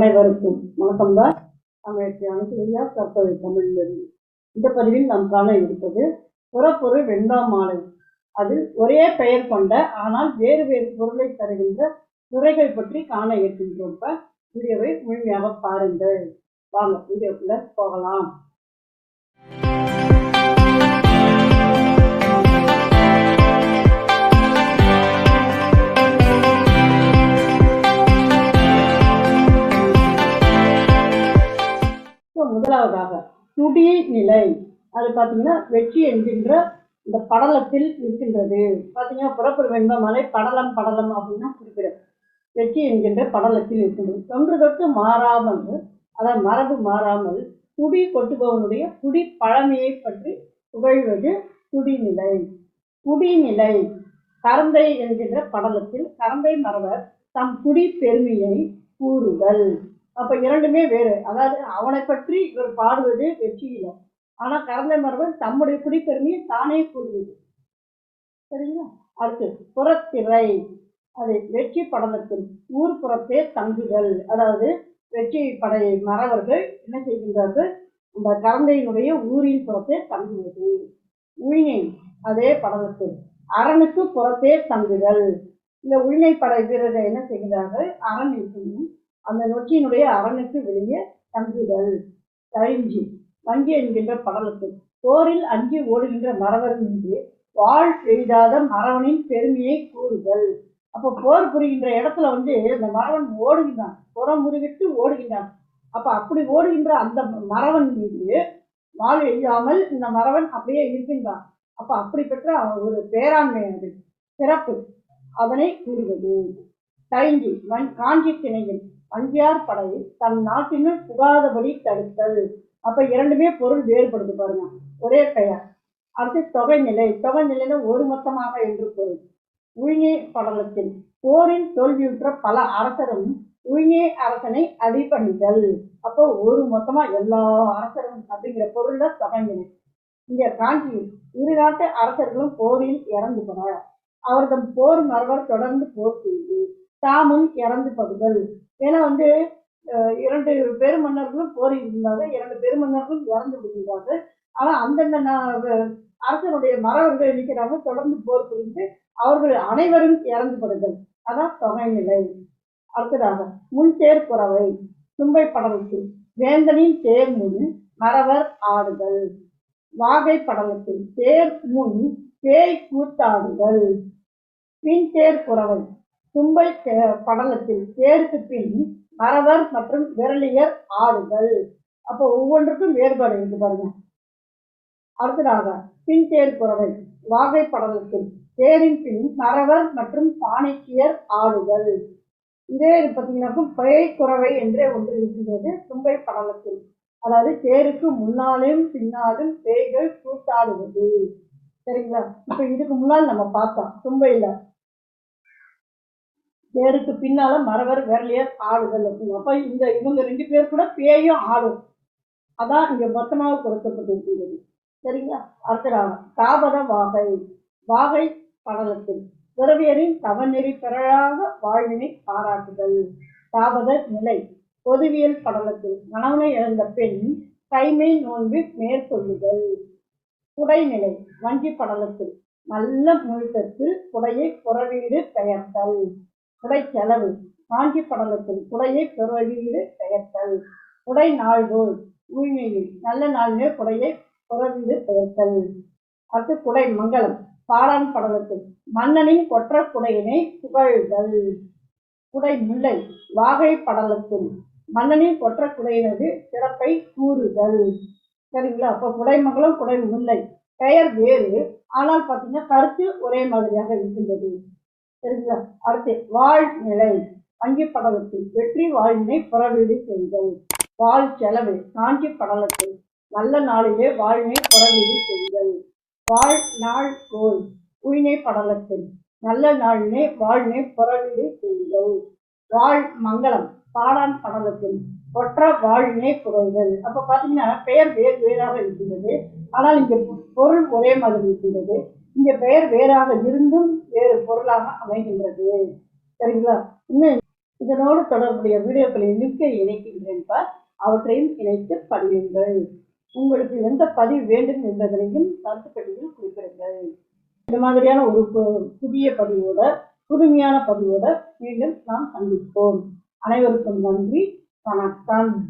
அனைவருக்கும் வணக்கம்தான் அமைச்சர் அனுசூயா கற்பதை தமிழிலிருந்து இந்த பதிவில் நாம் காண இருப்பது புறப்பொருள் வெண்பாம் மாலை. அது ஒரே பெயர் கொண்ட ஆனால் வேறு வேறு பொருளை தருகின்ற துறைகள் பற்றி காண இருக்கின்றோம். வீடியோவை முழுமையாக பாருங்கள். வாங்க வீடியோக்குள்ள போகலாம். முதலாவதாக துடி நிலை. அது பார்த்தீங்கன்னா வெற்றி என்கின்ற இந்த படலத்தில் இருக்கின்றது. பார்த்தீங்கன்னா புறப்புற வெண்ப மலை படலம் படலம் அப்படின்னா குறிப்பிடும். வெற்றி என்கின்ற படலத்தில் இருக்கின்றது. தொன்று தொட்டு மாறாமல் அதாவது மரபு மாறாமல் குடி கொட்டுபவனுடைய குடி பழமையை பற்றி புகழ்வது குடிநிலை குடிநிலை கரந்தை என்கின்ற படலத்தில் கரந்தை மரவர் தம் குடி பெருமையை கூறுதல். அப்ப இரண்டுமே வேறு. அதாவது அவனை பற்றி இவர் பாடுவது வெற்றியில ஆனா கரந்தை மரபன் தம்முடைய குடிப்பெருமையை தானே கூறுவது. சரிங்களா? அடுத்து புறத்திரை. அது வெற்றி படலத்தில் ஊர் புறத்தே தங்குதல். அதாவது வெற்றி படை மறவர்கள் என்ன செய்கின்றார்கள்? அந்த கரந்தையினுடைய ஊரின் புறத்தே தங்குவது. உயினை அதே படலத்தில் அரணுக்கு புறத்தே தங்குதல். இந்த உயினை படை வீரர்கள் என்ன செய்கிறார்கள் அரண் இருக்கணும் அந்த நொச்சியினுடைய அரணுக்கு வெளியே தங்குதல். தழிஞ்சி. வங்கி என்கின்ற படலத்தில் போரில் அஞ்சி ஓடுகின்ற மறவர் மீது வாழ் எய்தாத மறவனின் பெருமையை கூறுதல். அப்போ போர் புரிகின்ற இடத்துல வந்து இந்த மறவன் ஓடுகின்றான். புறம் முறிவிட்டு ஓடுகின்றான். அப்போ அப்படி ஓடுகின்ற அந்த மறவன் மீது வாழ் எய்யாமல் இந்த மறவன் அப்படியே இருக்கின்றான். அப்படி பெற்ற ஒரு பேராண்மை அது. சிறப்பு. அதனை கூறுவது. தயங்கி வன் காஞ்சி திணையில் வங்கியார் படையில் தன் நாட்டினர் புகாதபடி தடுத்தல். அப்ப இரண்டுமே பொருள் வேறுபடுது பாருங்க. ஒரே பெயர். அடுத்து தொகை நிலை. தொகை நிலையில ஒரு மொத்தமாக என்று பொருள். உயினே படலத்தில் போரின் தோல்வியுற்ற பல அரசரும் உயினே அரசனை அடிபணிதல். அப்போ ஒரு மொத்தமா எல்லா அரசரும் அப்படிங்கிற பொருள்ல தொகை நிலை. இங்க காஞ்சி இரு நாட்டு அரசர்களும் போரில் இறந்து போனார் அவர்தம் போர் மரவர் தொடர்ந்து போர் செய்து. தாமும் இறந்து படுதல் ஏன்னா வந்து இரண்டு பெருமன்னர்களும் போரி இருந்தாங்க இரண்டு பெருமன்னர்களும் இறந்து விடுகிறார்கள். ஆனால் அந்தந்த நா- அரசனுடைய மறவர்கள் நிற்கிறாங்க தொடர்ந்து போர் புரிந்து அவர்கள் அனைவரும் இறந்து படுதல் அதான் தொகைநிலை அடுத்ததாக முன் தும்பை படலத்தில் வேந்தனின் தேர் முன் மறவர் ஆடுதல் வாகை படலத்தில் தேர் முன் பேய் கூத்தாடுதல் பின் தேர் புறவை தும்பை படலத்தில் தேருக்கு பின் மறவர் மற்றும் விரலியர் ஆடுதல். அப்போ ஒவ்வொன்றுக்கும் வேறுபாடு இருக்கு பாருங்க. அடுத்ததாக பின் தேர் வாகை படலத்தில் தேரின் பின் மறவர் மற்றும் சாணிக்கியர் ஆடுதல். இதே இது பார்த்தீங்கன்னாக்கும் பேய் குறவை என்றே ஒன்று இருக்கின்றது தும்பை படலத்தில். அதாவது தேருக்கு முன்னாலும் பின்னாலும் பேய்கள் கூத்தாடுவது. சரிங்களா? இப்போ இதுக்கு முன்னால் நம்ம பார்த்தோம் தும்பையில் தேருக்கு பின்னால மறவர் விரலியர் ஆடுதல் அப்படின்னு. அப்ப இந்த இவங்க ரெண்டு பேர் கூட பேயும் ஆடும் அதான் இங்க மொத்தமாக கொடுக்கப்பட்டிருக்கிறது சரிங்களா? அடுத்ததாக தாபத வாகை வாகை படலத்தில் துறவியரின் தவநெறி பிறழாக வாழ்வினை பாராட்டுதல். தாபத நிலை பொதுவியல் படலத்தில். கணவனை இழந்த பெண் கைமை நோன்பு மேற்கொள்ளுதல். குடைநிலை வஞ்சி படலத்தில். நல்ல முழுக்கத்தில் குடையை புறவீடு பெயர்த்தல். குடை செலவு. காஞ்சி படலத்தில் குடையை புறவீடு பெயர்த்தல். குடை நாள்கோள் உள்நெயில் நல்ல நாளிலே குடையை புறவீடு பெயர்த்தல். அடுத்து குடை மங்களம் பாடான் படலத்தில் மன்னனின் கொற்ற குடையினை புகழ்தல். குடை முல்லை. வாகை படலத்தில் மன்னனின் கொற்ற குடையினது சிறப்பை கூறுதல். சரிங்களா? அப்போ குடைமங்கலம் குடை முல்லை. பெயர் வேறு. ஆனால் பார்த்தீங்கன்னா கருத்து ஒரே மாதிரியாக இருக்கின்றது. அடுத்து வாழ்நிலை. வங்கி படலத்தில் வெற்றி வாழ்வினை புறவீடு செய்தல். வாழ் செலவு காஞ்சி படலத்தில் நல்ல நாளிலே வாழ்வினை புறவீடு செய்தல். வாழ் நாள் கோல் உயினை படலத்தில் நல்ல நாளிலே வாழ்வினை புறவீடு செய்தல். வாழ் மங்களம் பாடான் படலத்தில் ஒற்ற வாழ்வினை புறவுகள் அப்போ பார்த்தீங்கன்னா பெயர் வேறு வேறாக இருக்கிறது ஆனால் இங்கே பொருள் ஒரே மாதிரி இருக்கிறது இங்க பெயர் வேறாக இருந்தும் வேறு பொருளாக அமைகின்றது. சரிங்களா? இன்னும் இதனோடு தொடர்புடைய வீடியோக்களின் லிங்கை இணைக்கின்றேன் பார். அவற்றையும் இணைத்து பதிவுங்கள் உங்களுக்கு எந்த பதிவு வேண்டும் என்பதனையும் கருத்துப்பட்டியில் குறிப்பிடுங்கள். இந்த மாதிரியான ஒரு பு- புதிய பதிவோட புதுமையான பதிவோட மீண்டும் நாம் சந்திப்போம். அனைவருக்கும் நன்றி. வணக்கம்.